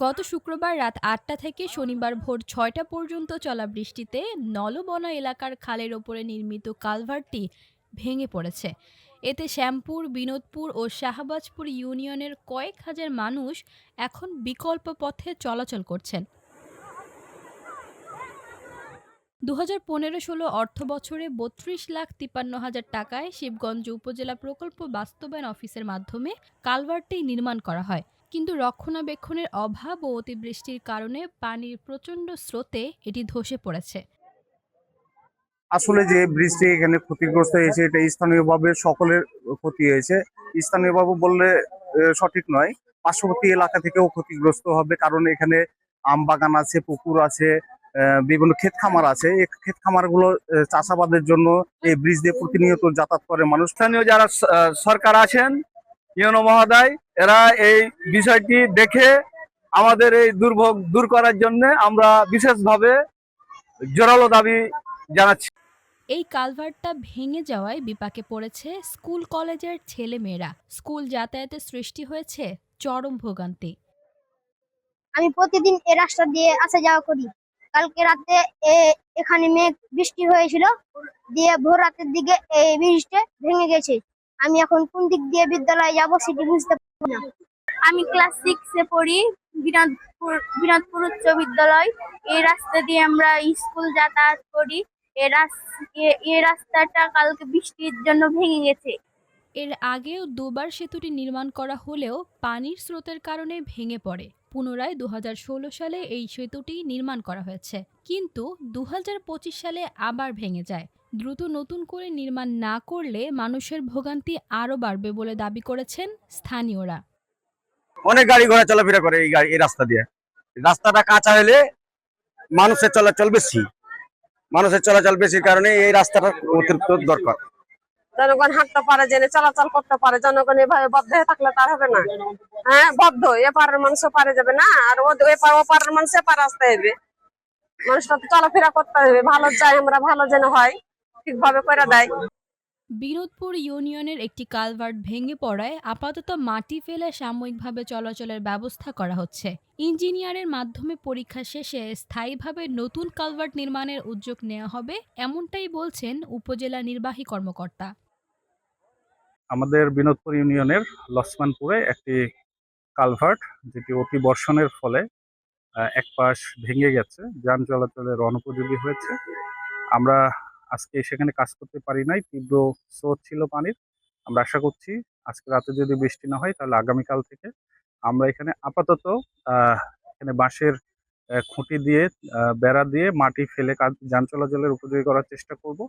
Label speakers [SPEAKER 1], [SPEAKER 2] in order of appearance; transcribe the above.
[SPEAKER 1] গত শুক্রবার রাত আটটা থেকে শনিবার ভোর ছয়টা পর্যন্ত চলা বৃষ্টিতে নলবনা এলাকার খালের ওপরে নির্মিত কালভারটি ভেঙে পড়েছে। এতে শ্যামপুর, বিনোদপুর ও শাহবাজপুর ইউনিয়নের কয়েক হাজার মানুষ এখন বিকল্প পথে চলাচল করছেন। দু হাজার পনেরো ষোলো অর্থ বছরে বত্রিশ লাখ তিপ্পান্ন হাজার টাকায় শিবগঞ্জ উপজেলা প্রকল্প বাস্তবায়ন অফিসের মাধ্যমে কালভারটি নির্মাণ করা হয়। কিন্তু রক্ষণাবেক্ষণের অভাব ও অতিবৃষ্টির কারণে পানির প্রচণ্ড স্রোতে এটি ধসে পড়েছে।
[SPEAKER 2] আসলে যে ব্রিজটি এখানে ক্ষতিগ্রস্ত হয়েছে এটা স্থানীয়ভাবে সকলের ক্ষতি হয়েছে। স্থানীয়ভাবে বললে সঠিক নয়। পার্শ্ববর্তী এলাকা থেকেও ক্ষতিগ্রস্ত হবে কারণ এখানে আম বাগান আছে পুকুর আছে আহ, বিভিন্ন ক্ষেত খামার আছে। এই ক্ষেত খামারগুলো চাষাবাদের জন্য এই ব্রিজ দিয়ে প্রতিনিয়ত যাতায়াত করে মানুষ।
[SPEAKER 3] স্থানীয় যারা সরকার আছেন ইউনো মহোদয় এরা এই বিষয়টি দেখে আমাদের এই দুর্ভোগ দূর করার জন্য আমরা বিশেষভাবে জোরালো দাবি জানাচ্ছি।
[SPEAKER 1] এই কালভার্টটা ভেঙে যাওয়ায় বিপাকে পড়েছে স্কুল কলেজের ছেলে মেয়েরা স্কুল যাতায়াতে সৃষ্টি হয়েছে চরম ভোগান্তি।
[SPEAKER 4] আমি প্রতিদিন এই রাস্তা দিয়ে আসা যাওয়া করি। কালকে রাতে এ- এখানে মেঘ বৃষ্টি হয়েছিল দিয়ে ভোর রাতের দিকে এই ব্রিজটা ভেঙে গেছে। আমি এখন কোন দিক দিয়ে বিদ্যালয়ে যাব সেটি বুঝতে পারছি না।
[SPEAKER 5] আমি ক্লাস সিক্সে পড়ি বিনোদপুর বিনোদপুর উচ্চ বিদ্যালয়। এই রাস্তা দিয়ে আমরা স্কুল যাতায়াত করি। এ- রাস্তাটা কালকে বৃষ্টির জন্য ভেঙে গেছে।
[SPEAKER 1] এর আগেও দুবার সেতুটি নির্মাণ করা হলেও পানির স্রোতের কারণে ভেঙে পড়ে। পুনরায় দু হাজার ষোলো সালে এই সেতুটি নির্মাণ করা হয়েছে। কিন্তু দু হাজার পঁচিশ সালে আবার ভেঙে যায়। দ্রুত নতুন করে নির্মাণ না করলে মানুষের ভোগান্তি আরও বাড়বে বলে দাবি করেছেন স্থানীয়রা।
[SPEAKER 3] অনেক গাড়ি ঘোড়া চলাফেরা করে এই গাড়ি এই রাস্তা দিয়ে। রাস্তাটা কাঁচা হলে মানুষের চলাচল বেশি। মানুষের চলাচল বেশির কারণে এই রাস্তাটা অতিরিক্ত দরকার।
[SPEAKER 6] জনগণ হাঁটতে পারে জেনে চলাচল করতে পারে জনগণ এভাবে বদ্ধ হয়ে থাকলে তার হবে না। হ্যাঁ বদ্ধ এপারের মানুষও পারে যাবে না আর এপার ওপারের মানুষ এপার আসতে হবে। মানুষটা তো চলাফেরা করতে হবে ভালো চাই আমরা ভালো যেন হয়। ঠিকভাবে করে দেয়।
[SPEAKER 1] বিনোদপুর ইউনিয়নের একটি কালভার্ট ভেঙে পড়ায় আপাতত মাটি ফেলে সাময়িকভাবে চলাচলের ব্যবস্থা করা হচ্ছে। ইঞ্জিনিয়ারের মাধ্যমে পরীক্ষা শেষে স্থায়ীভাবে নতুন কালভার্ট নির্মাণের উদ্যোগ নেওয়া হবে এমনটাই বলছেন উপজেলা নির্বাহী কর্মকর্তা।
[SPEAKER 2] আমাদের বিনোদপুর ইউনিয়নের লক্ষ্মণপুরে একটি কালভার্ট যেটি অতি বর্ষণের ফলে আহ, এক পাশ ভেঙে গেছে যান চলাচলের অনুপযোগী হয়েছে। আমরা আজকে সেখানে কাজ করতে পারি নাই, তীব্র স্রোত ছিল পানির। আমরা আশা করছি আজকে রাতে যদি বৃষ্টি না হয়, তাহলে আগামীকাল থেকে আমরা এখানে আপাতত এখানে বাঁশের খুঁটি দিয়ে বেড়া দিয়ে মাটি ফেলে কাজ, যান চলাচলের উপযোগী করার চেষ্টা করব।